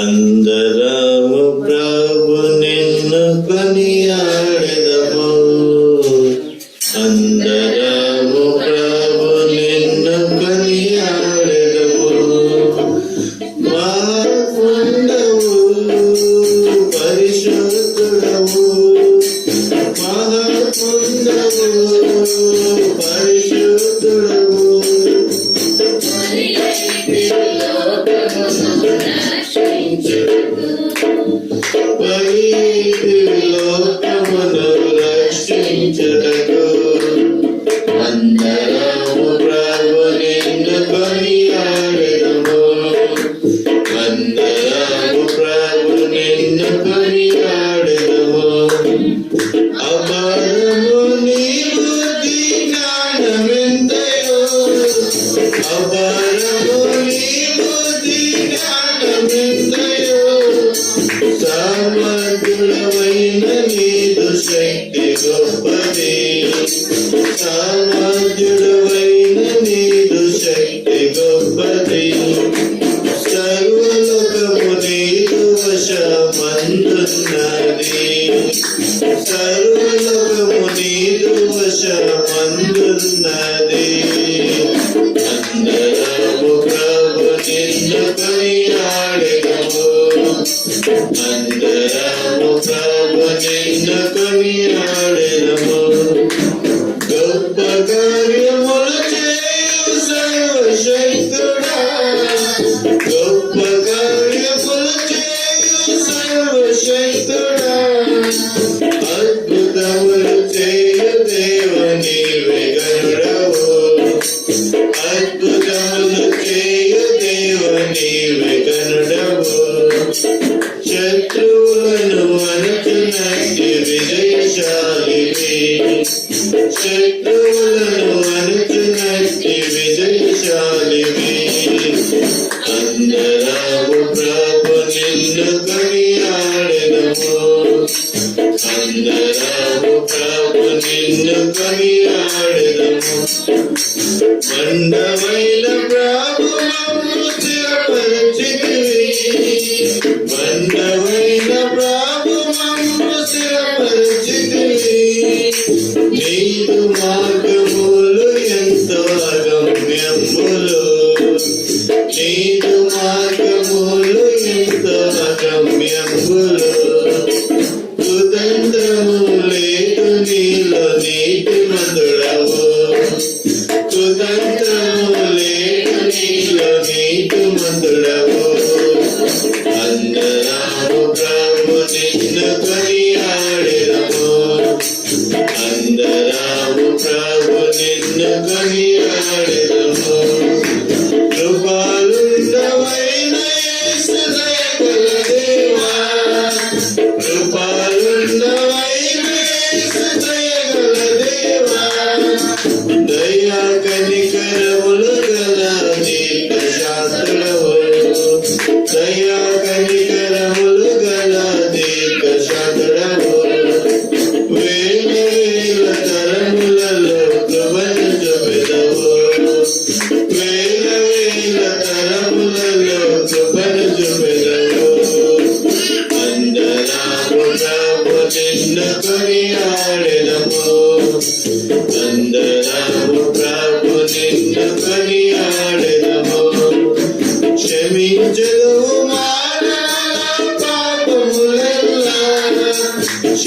अंदर Sunday. సర్వలోకము నీరు వశమందున్నది అందరము ప్రభు నిన్ను కొనియాడము అంద శత్రువులను అనుకున్నట్టు విజయశాలివే శత్రువులను అనుకున్నట్టు విజయశాలివే అందరావు ప్రభు నిన్ను కొనియాడము అందరావు ప్రభు నిన్ను కొనియాడము మండవైన ప్రభు మమ్ము చిరపరచితివి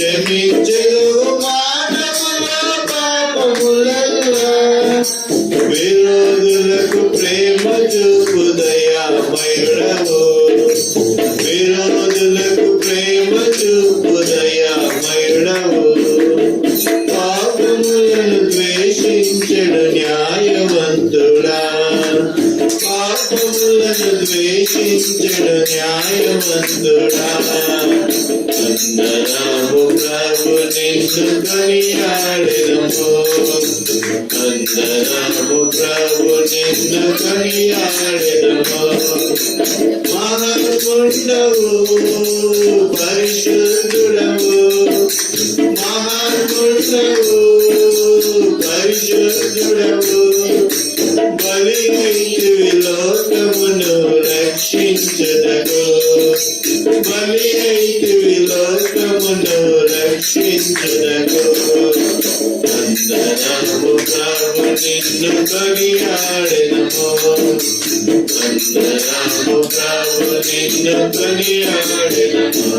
క్షమించదు మానవుల పాపములలో. విరోధులకు ప్రేమ చూపు దయామయుడవు విరోధులకు ప్రేమ చూపు దయామయుడవు పాపములను ద్వేషించడు న్యాయవంతుడా పాపములను ద్వేషించడు న్యాయవంతుడా అందరము ప్రభు నిన్ను కనియాడెదము అందరము ప్రభు నిన్ను కనియాడెదము మహాత్ముండవు పరిశుద్ధుడవు మహాత్ముండవు పరిశుద్ధుడవు బలి విలోక బలి అయితే లోకమును రక్షించుటకు వందనము ప్రభు నిన్ను కొనియాడెదము వందనము ప్రభు నిన్ను కొనియాడెదము